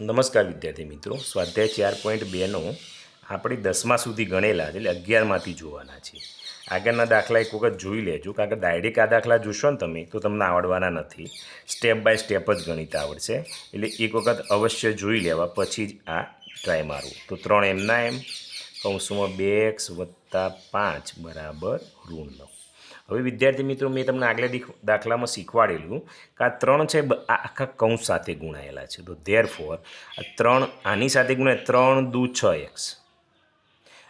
નમસ્કાર વિદ્યાર્થી મિત્રો. સ્વાધ્યાય ચાર પોઈન્ટ બેનો આપણે દસમા સુધી ગણેલા એટલે અગિયારમાંથી જોવાના છે. આગળના દાખલા એક વખત જોઈ લેજો કારણ કે ડાયરેક્ટ આ દાખલા જોશો ને તમે તો તમને આવડવાના નથી. સ્ટેપ બાય સ્ટેપ જ ગણિત આવડશે. એટલે એક વખત અવશ્ય જોઈ લેવા. પછી જ આ ટ્રાય મારવું. તો ત્રણ એમના એમ. કૌંસમાં બે એક્સ વત્તા પાંચ. બરાબર ઋણ નવ હવે વિદ્યાર્થી મિત્રો, મેં તમને આગલા દાખલામાં શીખવાડેલું કે આ ત્રણ છે આખા કૌંસ સાથે ગુણાયેલા છે. તો ધેર ફોર આ ત્રણ, આની સાથે ગુણાય ત્રણ દુ છ એક્સ.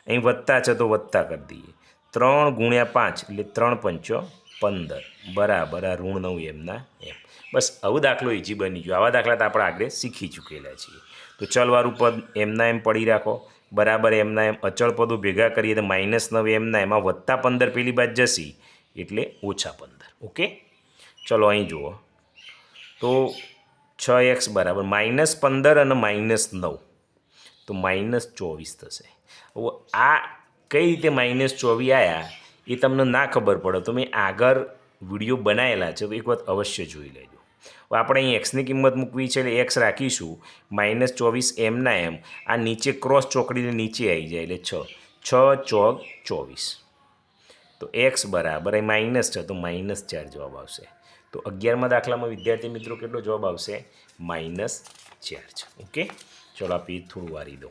અહીં વધતા છે તો વધતા કરી દઈએ. ત્રણ ગુણ્યા પાંચ એટલે ત્રણ પંચો પંદર. બરાબર, આ ઋણ નવ એમના એમ. બસ આવો દાખલો ઇજી બની ગયો. આવા દાખલા તો આપણે આગળ શીખી ચૂકેલા છીએ. તો ચલવાળું પદ એમના એમ પડી રાખો. બરાબર, એમના એમ અચળ પદો ભેગા કરીએ તો માઇનસ નવ એમના એમાં વત્તા પંદર પેલી બાદ જશી. એટલે ઓછા પંદર. ઓકે? ચલો, અહીં જુઓ. તો છ એક્સ બરાબર માઇનસ પંદર અને માઇનસ નવ. તો માઇનસ ચોવીસ થશે. હવે આ કઈ રીતે માઇનસ ચોવીસ આવ્યા એ તમને ના ખબર પડે તો મેં આગળ વીડિયો બનાવેલા છે, તો એક વખત અવશ્ય જોઈ લેજો. આપણે અહીં એક્સની કિંમત મૂકવી છે, એટલે એક્સ રાખીશું. માઇનસ ચોવીસ એમના એમ. આ નીચે ક્રોસ ચોકડીને નીચે આવી જાય, એટલે છ. છ ચોક ચોવીસ. તો એક્સ બરાબર, એ માઇનસ છે, તો માઇનસ ચાર જવાબ આવશે. તો અગિયારમાં દાખલામાં વિદ્યાર્થી મિત્રો કેટલો જવાબ આવશે? માઇનસ ચાર છે. ઓકે? ચલો આ પેજ થોડું વારી દો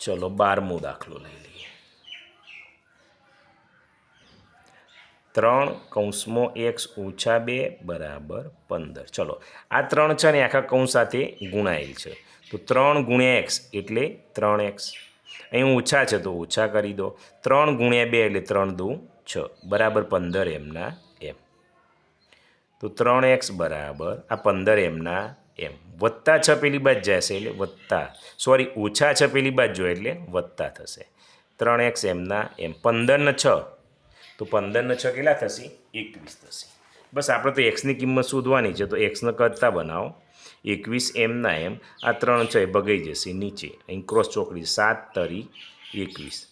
ચલો બારમો દાખલો લઈ લઈએ. ત્રણ કૌંસમાં એક્સ ઓછા બે બરાબર પંદર. ચલો, આ ત્રણ છે ને આખા કૌંસ સાથે ગુણાયેલ છે. તો ત્રણ ગુણ્યા એક્સ એટલે ત્રણ એક્સ અહીં ઓછા છે તો ઓછા કરી દો. ત્રણ ગુણ્યા બે એટલે ત્રણ દુ છ. બરાબર પંદર એમના એમ. તો ત્રણ એક્સ બરાબર. આ પંદર એમના એમ. વત્તા છ પેલી બાદ જશે એટલે વત્તા. સોરી ઓછા છ પેલી બાજુ એટલે વત્તા થશે. ત્રણ એક્સ એમના એમ. પંદરને છ. તો પંદરને છ કેટલા થશે? એકવીસ થશે. બસ આપણે તો એક્સની કિંમત શોધવાની છે. તો એક્સને કરતા બનાવો. એકવીસ એમના એમ. આ ત્રણ છે એ ભગાઈ જશે નીચે. અહીં ક્રોસ ચોકડી સાત, તરી એકવીસ.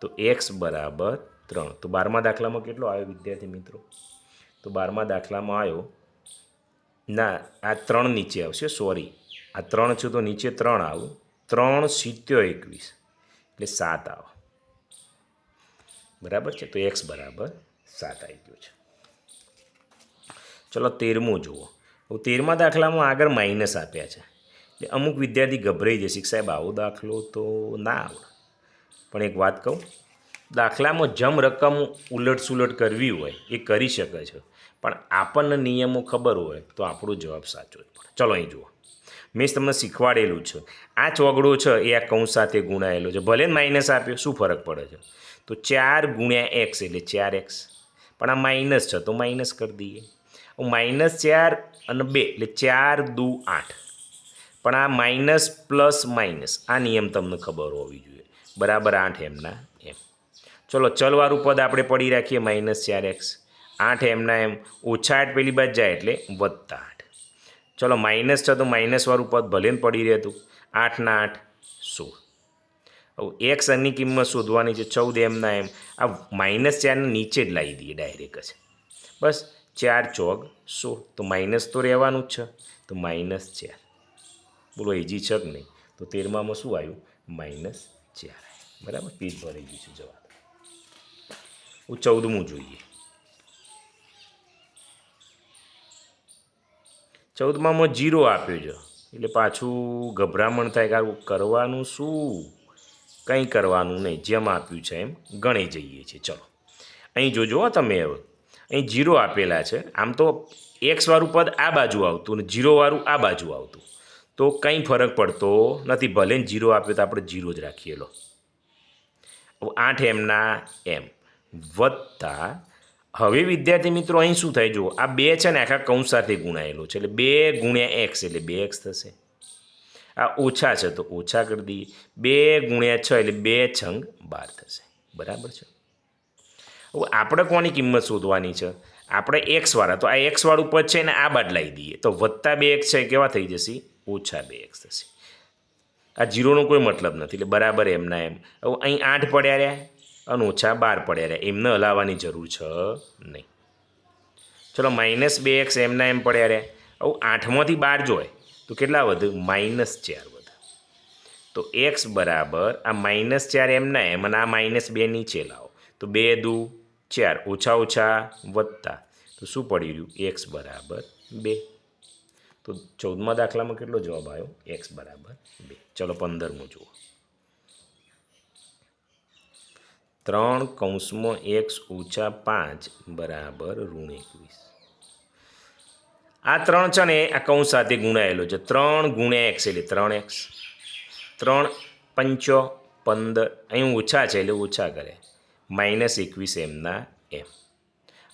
તો એક્સ બરાબર ત્રણ. તો બારમા દાખલામાં કેટલો આવ્યો વિદ્યાર્થી મિત્રો? તો બારમા દાખલામાં આવ્યો. ના, આ ત્રણ નીચે આવશે સોરી આ ત્રણ છે તો નીચે ત્રણ આવું. ત્રણ સિત્યો એકવીસ. એટલે સાત આવે. બરાબર છે? તો એક્સ બરાબર સાત આવી ગયો છે. ચલો તેરમું જુઓ. તેરમા દાખલામાં આગળ માઇનસ આપ્યા છે. એટલે અમુક વિદ્યાર્થી ગભરાઈ જશે. કે સાહેબ, આવો દાખલો તો ના આવડે. પણ એક વાત કહું, દાખલામાં જમ રકમ ઉલટસુલટ કરવી હોય એ કરી શકે છે. પણ આપણને નિયમો ખબર હોય તો આપણો જવાબ સાચો જ પડે. ચલો અહીં જુઓ. મેં તમને શીખવાડેલું છે. આ ચોગડો છે, એ આ કૌંસ સાથે ગુણાયેલો છે. ભલે માઇનસ આપ્યો, શું ફરક પડે છે? તો ચાર ગુણ્યા એક્સ એટલે ચાર એક્સ પણ આ માઇનસ છે, તો માઇનસ કરી દઈએ. માઇનસ ચાર અને બે, એટલે ચાર દુ આઠ. પણ આ માઇનસ પ્લસ માઇનસ, આ નિયમ તમને ખબર હોવી જોઈએ. બરાબર આઠ એમના એમ. ચલો, ચલવાળું પદ આપણે પડી રાખીએ, માઇનસ ચાર એક્સ. આઠ એમના એમ. ઓછા આઠ પેલી બાદ જાય એટલે વધતા આઠ. ચલો, માઇનસ છે તો માઇનસવાળું પદ ભલે ને પડી રહેતું આઠના આઠ, સોળ. હવે એક્સ એની કિંમત શોધવાની છે, ચૌદ એમના એમ. આ માઇનસ ચારને નીચે જ લાવી દઈએ, ડાયરેક્ટ જ. બસ ચાર ચોક સો તો માઇનસ તો રહેવાનું જ છે. તો માઇનસ ચાર. બોલો એજી છે કે નહીં? તો તેરમામાં શું આવ્યું? માઇનસ ચાર બરાબર? પીસ ભરાઈ ગયું છે જવાબ. હું ચૌદમું જોઈએ. ચૌદમામાં જીરો આપ્યો છે. એટલે પાછું ગભરામણ થાય કે આવું કરવાનું શું? કંઈ કરવાનું નહીં. જેમ આપ્યું છે એમ ગણી જઈએ છીએ. ચલો. અહીં જોજો તમે હવે. અહીં જીરો આપેલા છે. આમ તો એક્સવાળું પદ આ બાજુ આવતું ને જીરોવાળું આ બાજુ આવતું. તો કંઈ ફરક પડતો નથી. ભલે ને જીરો આપ્યો તો આપણે જીરો જ રાખીએ. લો. આઠ એમના એમ. વત્તા હવે વિદ્યાર્થી મિત્રો અહીં શું થાય? જુઓ, આ બે છે ને આખા કૌંસ સાથે ગુણાયેલો છે. એટલે બે ગુણ્યા એક્સ એટલે બે એક્સ થશે. આ ઓછા છે તો ઓછા કરી દઈએ. બે ગુણ્યા છ એટલે બે છંગ બાર થશે. બરાબર છે? આપણે કોની કિંમત શોધવાની છે? આપણે એક્સવાળા તો આ એક્સવાળું પદ છે ને આ બદલાઈ દઈએ. તો વત્તા બે એક્સ છે, કેવા થઈ જશે? ઓછા બે એક્સ થશે. આ જીરોનો કોઈ મતલબ નથી, એટલે બરાબર એમના એમ. હવે અહીં આઠ પડ્યા રહ્યા અને ઓછા બાર પડ્યા રહ્યા. એમને હલાવવાની જરૂર છે નહીં. ચલો માઇનસ બે એક્સ એમના એમ પડ્યા રહ્યા. આવું આઠમાંથી બાર જોઈએ તો કેટલા વધુ? માઇનસ ચાર તો એક્સ બરાબર, આ માઇનસ ચાર એમના એમ અને આ માઇનસ બે નીચે લાવો. તો બે દુ ચાર ઓછા ઓછા વત્તા. તો શું પડી રહ્યું? એક્સ બરાબર બે. તો ચૌદમા દાખલામાં કેટલો જવાબ આવ્યો? એક્સ બરાબર બે. ચલો પંદરમું જુઓ. ત્રણ કૌંસમાં એક્સ ઓછા પાંચ બરાબર ઋણ એકવીસ. આ ત્રણ છે ને, આ કૌંસ સાથે ગુણાયેલો છે. ત્રણ ગુણ્યા એક્સ એટલે ત્રણ એક્સ. ત્રણ પંચો પંદર. અહીં ઓછા છે એટલે ઓછા કરે. માઇનસ એકવીસ એમના એમ.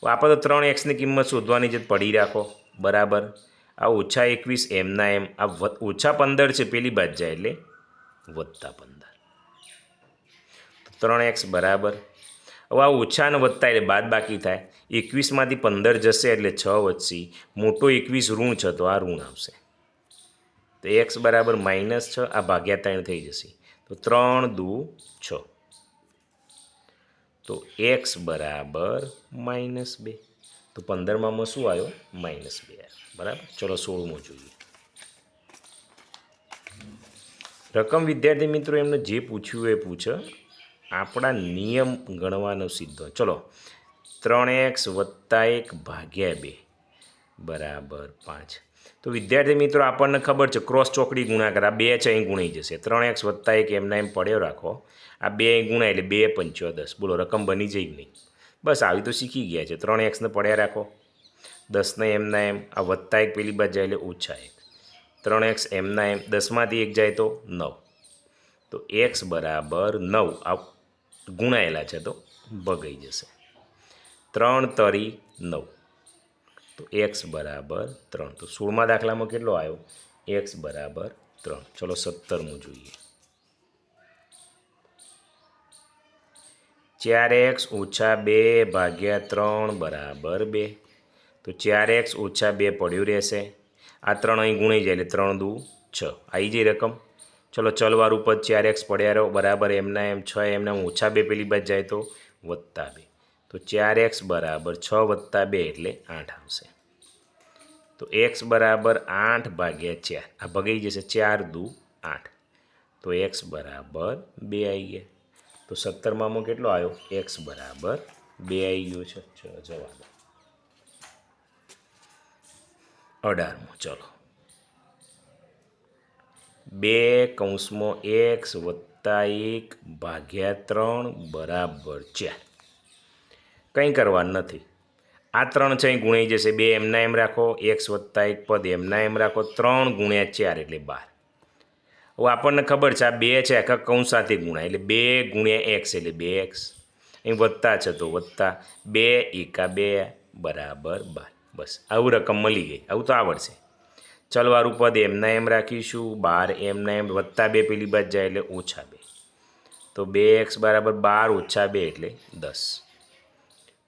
આપણે તો ત્રણ એક્સની કિંમત શોધવાની જે પડી રાખો. બરાબર? આ ઓછા એકવીસ એમના એમ. આ ઓછા પંદર છે, પેલી બાદ જાય એટલે વધતા પંદર. ત્રણ એક્સ બરાબર. હવે આ ઓછા વધતા એટલે બાદ બાકી થાય. એકવીસમાંથી પંદર જશે એટલે છ વધશે મોટો એકવીસ ઋણ છે, તો આ ઋણ આવશે. તો એક્સ બરાબર માઇનસ છ, આ ભાગ્યા ત્રણ થઈ જશે. તો ત્રણ દુ છ. તો એક્સ બરાબર માઇનસ બે. તો પંદરમાં શું આવ્યો? માઇનસ બે બરાબર? ચલો સોળમું જોઈએ. રકમ વિદ્યાર્થી મિત્રો, એમને જે પૂછ્યું એ પૂછે. આપણા નિયમ ગણવાનો સીધો. ચલો. ત્રણ એક્સ વત્તા એક ભાગ્યા બે. બરાબર પાંચ. તો વિદ્યાર્થી મિત્રો, આપણને ખબર છે ક્રોસ ચોકડી ગુણાકાર, આ બે છે અહીં ગુણાઈ જશે. ત્રણ એક્સ વત્તા એક, એમના એમ પડ્યો રાખો. આ બે અહીં ગુણાય એટલે બે પંચો દસ. બોલો, રકમ બની જઈ નહીં? બસ આવી તો શીખી ગયા છે. ત્રણ એક્સને પડ્યા રાખો. દસને એમના એમ, આ વત્તા એક પેલી બાજુ જાય એટલે ઓછા એક. ત્રણ એક્સ એમના એમ દસમાંથી એક જાય તો નવ. તો એક્સ બરાબર નવ. આ ગુણાયેલા છે તો ભગાઈ જશે. ત્રણ તરી નવ. તો એક્સ બરાબર ત્રણ. તો સોળમાં દાખલામાં કેટલો આવ્યો? એક્સ બરાબર ત્રણ. ચલો સત્તરમું જોઈએ. ચાર એક્સ ઓછા બે ભાગ્યા ત્રણ બરાબર બે. તો ચાર એક્સ ઓછા બે પડ્યું રહેશે. આ ત્રણ અહીં ગુણાઈ જાય એટલે ત્રણ દુ છ. આવી જઈ રકમ. ચલો ચલવાર ઉપર ચાર એક્સ પડ્યા રહો. બરાબર એમના એમ છ, એમના એમ ઓછા બે પેલી બાદ જાય તો વત્તા બે. તો ચાર એક્સ બરાબર છ વત્તા બે એટલે આઠ આવશે. તો એક્સ બરાબર આઠ ભાગ્યા ચાર. આ ભગાઈ જશે ચાર દુ આઠ. તો એક્સ બરાબર બે આવી ગયા. તો સત્તરમામાં કેટલો આવ્યો? એક્સ બરાબર બે આવી ગયો છે જવાબ. અઢારમો, ચલો. બે કૌંસમાં એક્સ વત્તા એક ભાગ્યા ત્રણ બરાબર ચાર. કંઈ કરવાનું નથી. આ ત્રણ છે ગુણાઈ જશે. બે એમના એમ રાખો, એક્સ વત્તા એક પદ એમના એમ રાખો, ત્રણ ગુણ્યા ચાર એટલે બાર. હવે આપણને ખબર છે, આ બે છે, આખા કૌંસ ગુણાય. એટલે બે ગુણ્યા એક્સ એટલે બે એક્સ. અહીં વત્તા છે તો વત્તા. બે એકા બે બરાબર બાર. બસ, આવું રકમ મળી ગઈ. આવું તો આવડશે. ચલવાળું પદ એમના એમ રાખીશું. બાર એમના એમ, વત્તા બે પેલી બાજ જાય એટલે ઓછા બે. તો બે એક્સ બરાબર બાર ઓછા બે એટલે દસ.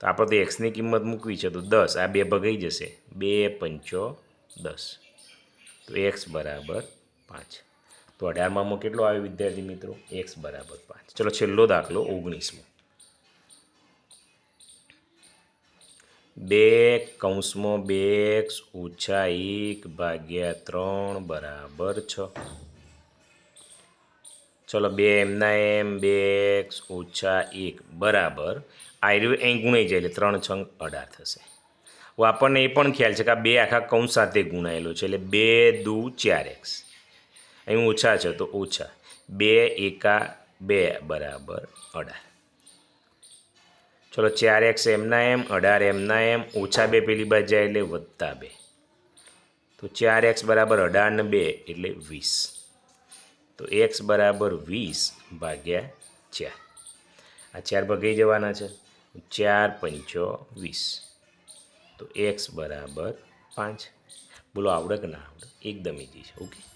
તો આપણે તો એક્સની કિંમત મૂકવી છે તો દસ, આ બે ભગાઈ જશે. બે પંચો દસ. તો એક્સ બરાબર પાંચ. તો અઢારમાં કેટલો આવ્યો વિદ્યાર્થી મિત્રો? એક્સ બરાબર પાંચ. ચલો છેલ્લો દાખલો ઓગણીસમો. બે કૌંસમાં બે એક્સ ઓછા એક ભાગ્યા ત્રણ બરાબર છ. ચલો બે એમના એમ, બે એક્સ ઓછા એક. બરાબર. આયરું અહીં ગુણાઈ જાય એટલે ત્રણ છંગ અઢાર થશે. હવે આપણને એ પણ ખ્યાલ છે કે આ બે આખા કૌંસ સાથે ગુણાયેલો છે એટલે બે દુ ચાર એક્સ. અહીં ઓછા છે તો ઓછા. બે એકા બે બરાબર અઢાર. ચલો ચાર એક્સ એમના એમ, અઢાર એમના એમ, ઓછા બે પેલી બાજુ જાય એટલે વધતા બે. તો ચાર એક્સ બરાબર અઢાર ને બે એટલે વીસ. તો એક્સ બરાબર વીસ ભાગ્યા ચાર. આ ચાર ભગાઈ જવાના છે. ચાર પંચો વીસ તો એક્સ બરાબર પાંચ. બોલો આવડે કે ના આવડે? એકદમ ઇઝી છે. ઓકે?